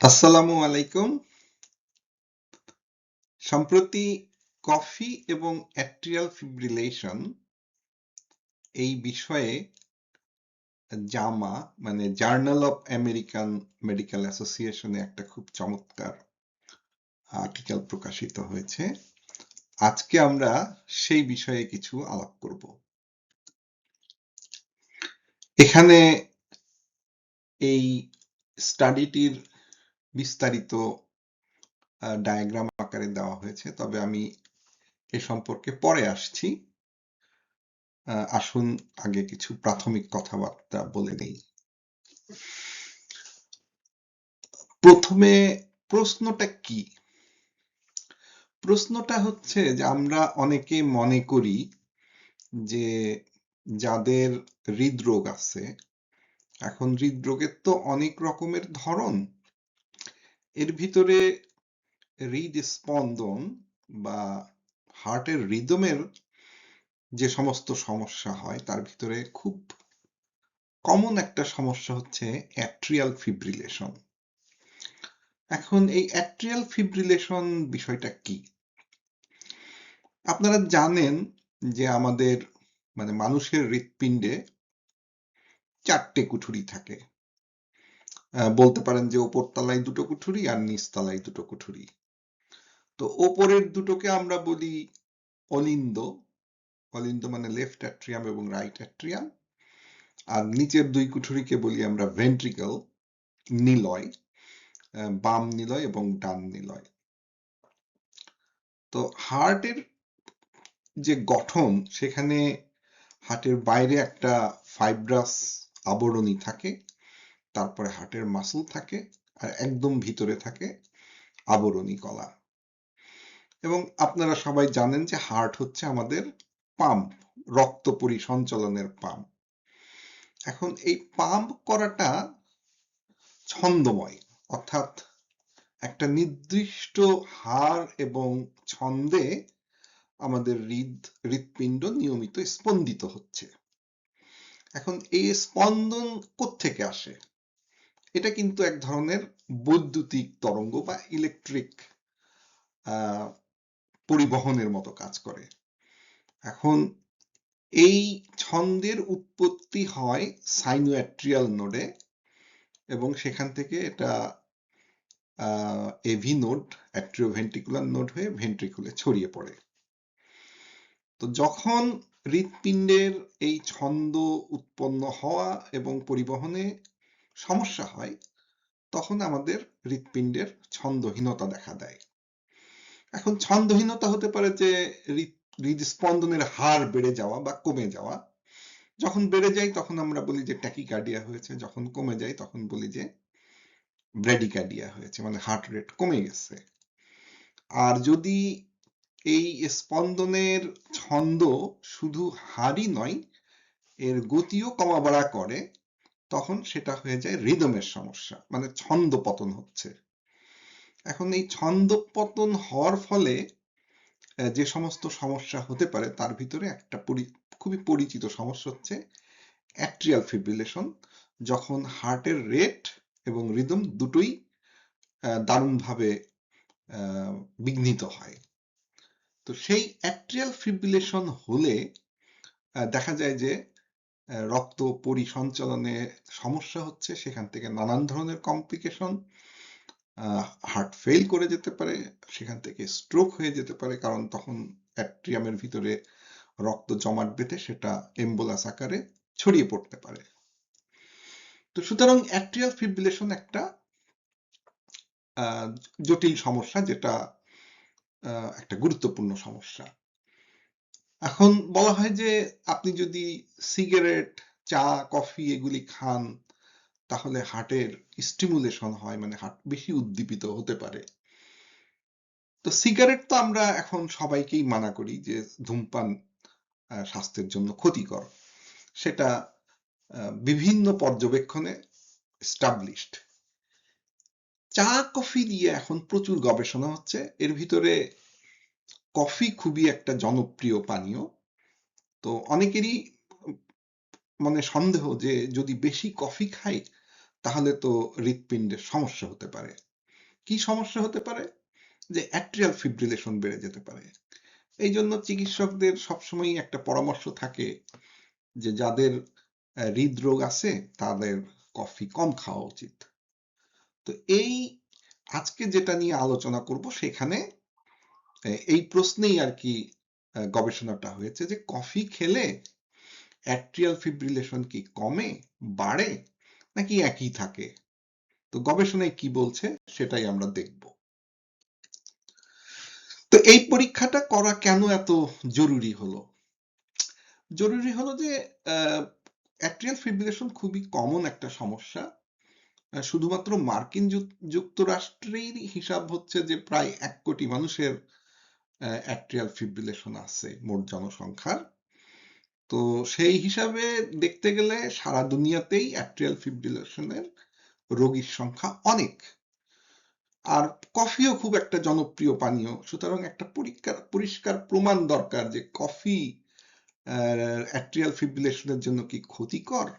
আসসালামু আলাইকুম। সম্প্রতি কফি এবং অ্যাট্রিয়াল ফিব্রিলেশন এই বিষয়ে জামা মানে জার্নাল অফ আমেরিকান মেডিকেল অ্যাসোসিয়েশনে একটা খুব চমৎকার আর্টিকেল প্রকাশিত হয়েছে। আজকে আমরা সেই বিষয়ে কিছু আলাপ করব। এখানে এই স্টাডিটির বিস্তারিত ডায়াগ্রাম আকারে দেওয়া হয়েছে। তবে আমি এ সম্পর্কে পরে আসছি। আসুন আগে কিছু প্রাথমিক কথাবার্তা বলে নেই। প্রথমে প্রশ্নটা কি? প্রশ্নটা হচ্ছে যে আমরা অনেকে মনে করি যে যাদের হৃদরোগ আছে, এখন হৃদরোগের তো অনেক রকমের ধরন। এর ভিতরে হৃদস্পন্দন বা হার্টের রিদমের যে সমস্ত সমস্যা হয়, তার ভিতরে খুব কমন একটা সমস্যা হচ্ছে অ্যাট্রিয়াল ফিব্রিলেশন এখন এই অ্যাট্রিয়াল ফিব্রিলেশন বিষয়টা কি? আপনারা জানেন যে আমাদের মানে মানুষের হৃৎপিণ্ডে চারটে কুঠুরি থাকে। বলতে পারেন যে ওপর তলায় দুটো কুঠুরি আর নিচ তলায় দুটো কুঠুরি। তো ওপরের দুটোকে আমরা বলি অলিন্দ। অলিন্দ মানে লেফট অ্যাট্রিয়াম এবং রাইট অ্যাট্রিয়াম আর নিচের দুই কুঠুরিকে বলি আমরা ভেন্ট্রিকল নিলয় বাম নিলয় এবং ডান নিলয়। তো হার্টের যে গঠন, সেখানে হার্টের বাইরে একটা ফাইব্রাস আবরণী থাকে। তারপরে হার্টের মাসল থাকে আর একদম ভিতরে থাকে আবরণী কলা। এবং আপনারা সবাই জানেন যে হার্ট হচ্ছে আমাদের পাম্প, রক্ত পরিসঞ্চালনের পাম্প। এখন এই পাম্প করাটা ছন্দময়, অর্থাৎ একটা নির্দিষ্ট হার এবং ছন্দে আমাদের হৃদ, হৃৎপিণ্ড নিয়মিত স্পন্দিত হচ্ছে। এখন এই স্পন্দন থেকে আসে? এটা কিন্তু এক ধরনের বৈদ্যুতিক তরঙ্গ বা ইলেকট্রিক পরিবহনের মতো কাজ করে। এখন এই ছন্দের উৎপত্তি হয় সাইনোঅ্যাট্রিয়াল নোডে এবং সেখান থেকে এটা এভি নোড অ্যাট্রিওভেন্ট্রিকুলার নোড হয়ে ভেন্ট্রিকুলে ছড়িয়ে পড়ে। তো যখন হৃৎপিণ্ডের এই ছন্দ উৎপন্ন হওয়া এবং পরিবহনে সমস্যা হয়, তখন আমাদের হৃৎপিণ্ডের ছন্দহীনতা দেখা দেয়। এখন ছন্দহীনতা হতে পারে যে হৃদস্পন্দনের হার বেড়ে যাওয়া বা কমে যাওয়া। যখন বেড়ে যায় তখন আমরা বলি যে, ট্যাকিকার্ডিয়া হয়েছে। যখন কমে যায় তখন বলি যে ব্রেডিকার্ডিয়া হয়েছে মানে হার্ট রেট কমে গেছে। আর যদি এই স্পন্দনের ছন্দ শুধু হারই নয়, এর গতিও কমা বাড়া করে তখন সেটা হয়ে যায় রিদমের সমস্যা মানে ছন্দ পতন হচ্ছে। এখন এই ছন্দ পতন হওয়ার ফলে যে সমস্ত সমস্যা হতে পারে তার ভিতরে একটা খুবই পরিচিত সমস্যা হচ্ছে অ্যাট্রিয়াল ফিব্রিলেশন যখন হার্টের রেট এবং রিদম দুটোই দারুণভাবে বিঘ্নিত হয়। তো সেই অ্যাট্রিয়াল ফিব্রিলেশন হলে দেখা যায় যে রক্ত পরিসঞ্চালনে সমস্যা হচ্ছে, সেখান থেকে নানান ধরনের কমপ্লিকেশন হার্ট ফেল করে যেতে পারে, সেখান থেকে স্ট্রোক হয়ে যেতে পারে, কারণ তখন অ্যাট্রিয়ামের ভিতরে রক্ত জমাট বেঁধে সেটা এম্বোলাস আকারে ছড়িয়ে পড়তে পারে। তো সুতরাং অ্যাট্রিয়াল ফিব্রিলেশন একটা জটিল সমস্যা যেটা একটা গুরুত্বপূর্ণ সমস্যা। এখন বলা হয় যে, আপনি যদি সিগারেট চা কফি এগুলি খান, তাহলে হার্টের স্টিমুলেশন হয় মানে হার্ট বেশি উদ্দীপিত হতে পারে। তো সিগারেট তো আমরা এখন সবাইকেই মানা করি যে, ধূমপান স্বাস্থ্যের জন্য ক্ষতিকর। সেটা বিভিন্ন পর্যবেক্ষণে স্টাবলিশড চা কফি দিয়ে এখন প্রচুর গবেষণা হচ্ছে। এর ভিতরে কফি খুবই একটা জনপ্রিয় পানীয়। তো অনেকেরই মানে সন্দেহ যে যদি বেশি কফি খাই, তাহলে তো হৃৎপিণ্ডের সমস্যা হতে পারে। কি সমস্যা হতে পারে? যে অ্যাট্রিয়াল ফিব্রিলেশন বেড়ে যেতে পারে। এই জন্য চিকিৎসকদের সবসময় একটা পরামর্শ থাকে যে যাদের হৃদরোগ আছে, তাদের কফি কম খাওয়া উচিত। তো এই আজকে যেটা নিয়ে আলোচনা করব সেখানে এই প্রশ্নেই আর কি গবেষণাটা হয়েছে যে কফি খেলে অ্যাট্রিয়াল ফিব্রিলেশন কি কমে, বাড়ে, নাকি একই থাকে? তো গবেষণায় কি বলছে সেটাই আমরা দেখব। তো এই পরীক্ষাটা করা কেন এত জরুরি হলো? জরুরি হলো যে অ্যাট্রিয়াল ফিব্রিলেশন খুবই কমন একটা সমস্যা। শুধুমাত্র মার্কিন যুক- যুক্তরাষ্ট্রের হিসাব হচ্ছে যে প্রায় এক কোটি মানুষের অ্যাট্রিয়াল ফিব্রিলেশন আছে মোট জনসংখ্যার। তো সেই হিসাবে দেখতে গেলে সারা দুনিয়াতেই অ্যাট্রিয়াল ফিব্রিলেশনের রোগীর সংখ্যা অনেক। আর কফিও খুব একটা জনপ্রিয় পানীয়। সুতরাং একটা পরিষ্কার পরিষ্কার প্রমাণ দরকার যে কফি অ্যাট্রিয়াল ফিব্রিলেশনের জন্য কি ক্ষতিকর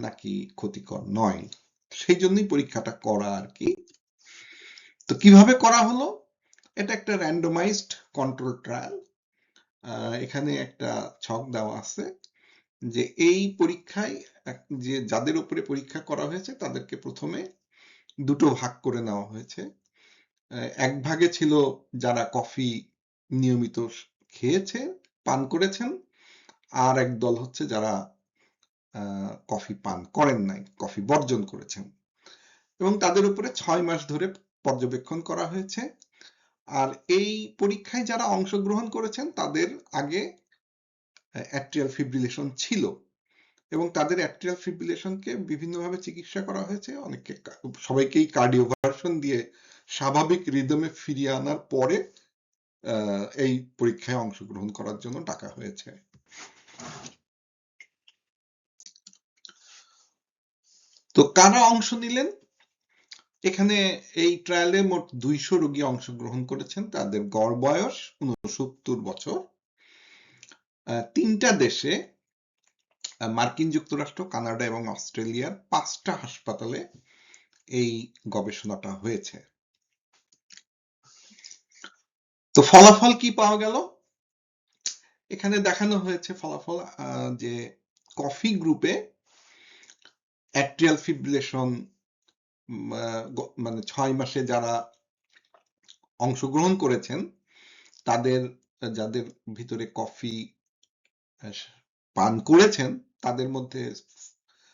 নাকি ক্ষতিকর নয়। সেই জন্যই পরীক্ষাটা করা আর কি। তো কীভাবে করা হলো? এটা একটা র্যান্ডমাইজড কন্ট্রোল ট্রায়াল এখানে একটা ছক দেওয়া আছে যে এই পরীক্ষায় যে যাদের উপরে পরীক্ষা করা হয়েছে তাদেরকে প্রথমে দুটো ভাগ করে নেওয়া হয়েছে। এক ভাগে ছিল যারা কফি নিয়মিত খেয়েছে, পান করেছেন, আর এক দল হচ্ছে যারা কফি পান করেন নাই, কফি বর্জন করেছেন। এবং তাদের উপরে ছয় মাস ধরে পর্যবেক্ষণ করা হয়েছে। আর এই পরীক্ষায় যারা অংশগ্রহণ করেছেন, তাদের আগে অ্যাট্রিয়াল ফিব্রিলেশন ছিল। এবং তাদের অ্যাট্রিয়াল ফিব্রিলেশনকে বিভিন্নভাবে চিকিৎসা করা হয়েছে। অনেককে সবাইকেই কার্ডিওভার্সন দিয়ে স্বাভাবিক রিদমে ফিরিয়ে আনার পরে এই পরীক্ষায় অংশগ্রহণ করার জন্য ডাকা হয়েছে। তো কারা অংশ নিলেন? এখানে এই ট্রায়ালে মোট দুইশো রোগী অংশগ্রহণ করেছেন। তাদের গড় বয়স উনসত্তর বছর। তিনটা দেশে মার্কিন যুক্তরাষ্ট্র, কানাডা এবং অস্ট্রেলিয়ার পাঁচটা হাসপাতালে এই গবেষণাটা হয়েছে। তো ফলাফল কি পাওয়া গেল? এখানে দেখানো হয়েছে ফলাফল যে কফি গ্রুপে অ্যাট্রিয়াল ফিব্রিলেশন মানে ছয় মাসে যারা অংশগ্রহণ করেছেন, তাদের, যাদের ভিতরে কফি পান করেছেন, তাদের মধ্যে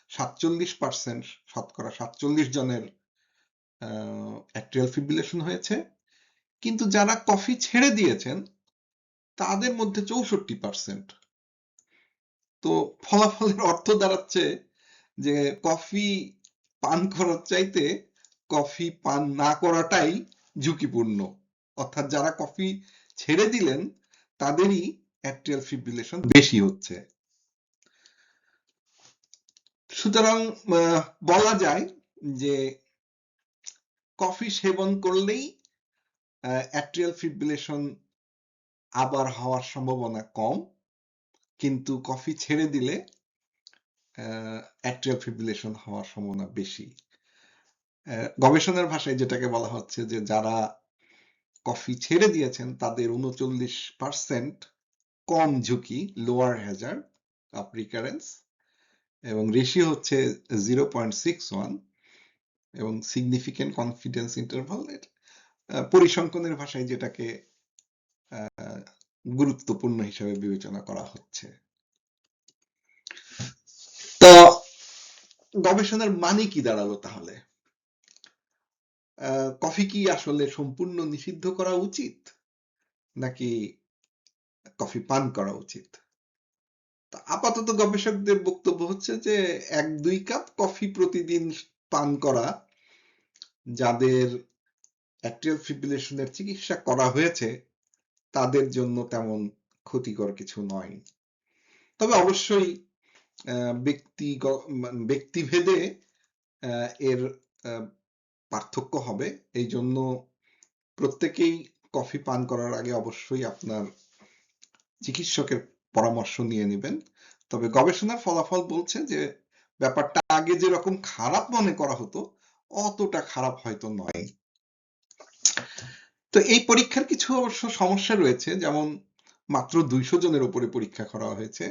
সাতচল্লিশ পার্সেন্ট শতকরা সাতচল্লিশ জনের অ্যাট্রিয়াল ফিব্রিলেশন হয়েছে। কিন্তু যারা কফি ছেড়ে দিয়েছেন, তাদের মধ্যে চৌষট্টি পার্সেন্ট তো ফলাফলের অর্থ দাঁড়াচ্ছে যে কফি পান করার চাইতে কফি পান না করাটাই ঝুঁকিপূর্ণ। অর্থাৎ যারা কফি ছেড়ে দিলেন, তাদেরই অ্যাট্রিয়াল ফিব্রিলেশন বেশি হচ্ছে। সুতরাং বলা যায় যে কফি সেবন করলেই অ্যাট্রিয়াল ফিব্রিলেশন আবার হওয়ার সম্ভাবনা কম। কিন্তু কফি ছেড়ে দিলে অ্যাট্রিয়াল ফিব্রিলেশন হওয়ার সম্ভাবনা বেশি। গবেষণার ভাষায় যেটাকে বলা হচ্ছে যে, যারা কফি ছেড়ে দিয়েছেন, তাদের উনচল্লিশ পার্সেন্ট কম ঝুঁকি লোয়ার হ্যাজার্ড অফ রিকারেন্স এবং রেশিও হচ্ছে জিরো পয়েন্ট সিক্স ওয়ান এবং সিগনিফিকেন্ট কনফিডেন্স ইন্টারভাল পরিসংখ্যানের ভাষায় যেটাকে গুরুত্বপূর্ণ হিসাবে বিবেচনা করা হচ্ছে। তো গবেষণার মানে কি দাঁড়াল তাহলে? কফি কি আসলে সম্পূর্ণ নিষিদ্ধ করা উচিত? নাকি কফি পান করা উচিত? আপাতত গবেষকদের বক্তব্য হচ্ছে যে, এক দুই কাপ কফি প্রতিদিন পান করা, যাদের অ্যাট্রিয়াল ফিব্রিলেশনের চিকিৎসা করা হয়েছে, তাদের জন্য তেমন ক্ষতিকর কিছু নয়। তবে অবশ্যই ব্যক্তি ব্যক্তিভেদে এর পার্থক্য হবে। এই জন্য প্রত্যেকেই কফি পান করার আগে অবশ্যই আপনার চিকিৎসকের পরামর্শ নিয়ে নেবেন। তবে গবেষণার ফলাফল বলছে যে, ব্যাপারটা আগে যেরকম খারাপ মনে করা হতো, অতটা খারাপ হয়তো নয়। তো এই পরীক্ষার কিছু অবশ্য সমস্যা রয়েছে। যেমন মাত্র দুইশো জনের উপরে পরীক্ষা করা হয়েছে।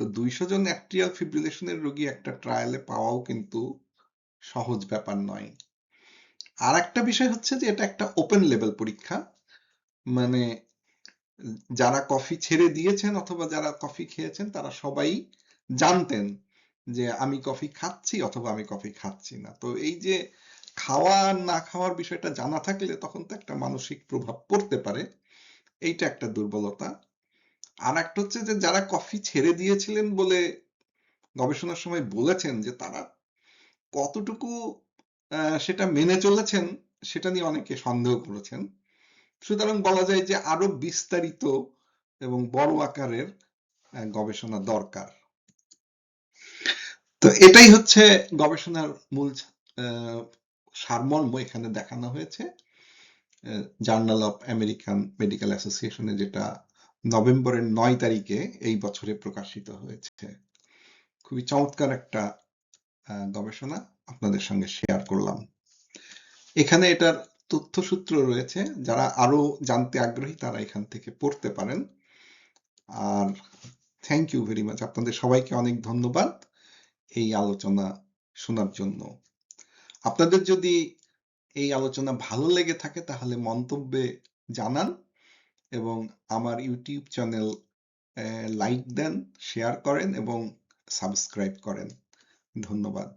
তো দুইশো জন অ্যাট্রিয়াল ফিব্রিলেশনের রোগী একটা ট্রায়ালে পাওয়াও কিন্তু সহজ ব্যাপার নয়। আর একটা বিষয় হচ্ছে যে, এটা একটা ওপেন লেভেল পরীক্ষা। মানে যারা কফি ছেড়ে দিয়েছেন অথবা যারা কফি খেয়েছেন, তারা সবাই জানতেন যে, আমি কফি খাচ্ছি অথবা আমি কফি খাচ্ছি না। তো এই যে, খাওয়া না খাওয়ার বিষয়টা জানা থাকলে তখন তো একটা মানসিক প্রভাব পড়তে পারে। এইটা একটা দুর্বলতা। আর একটা হচ্ছে যে, যারা কফি ছেড়ে দিয়েছিলেন বলে গবেষণার সময় বলেছেন যে, তারা কতটুকু সেটা মেনে চলেছেন সেটা নিয়ে অনেকে সন্দেহ করেছেন। সুতরাং বলা যায় যে, আরও বিস্তারিত এবং বড় আকারের গবেষণা দরকার। তো এটাই হচ্ছে গবেষণার মূল সারমর্ম এখানে দেখানো হয়েছে। জার্নাল অফ আমেরিকান মেডিকেল অ্যাসোসিয়েশনে যেটা নভেম্বরের নয় তারিখে এই বছরে প্রকাশিত হয়েছে। খুবই চমৎকার একটা গবেষণা আপনাদের সঙ্গে শেয়ার করলাম। এখানে এটার তথ্যসূত্র রয়েছে, যারা আরও জানতে আগ্রহী তারা এখান থেকে পড়তে পারেন। আর থ্যাংক ইউ ভেরি মাচ আপনাদের সবাইকে অনেক ধন্যবাদ এই আলোচনা শোনার জন্য। আপনাদের যদি এই আলোচনা ভালো লেগে থাকে তাহলে মন্তব্যে জানান। এবং আমার ইউটিউব চ্যানেল লাইক দেন শেয়ার করেন এবং সাবস্ক্রাইব করেন। ধন্যবাদ।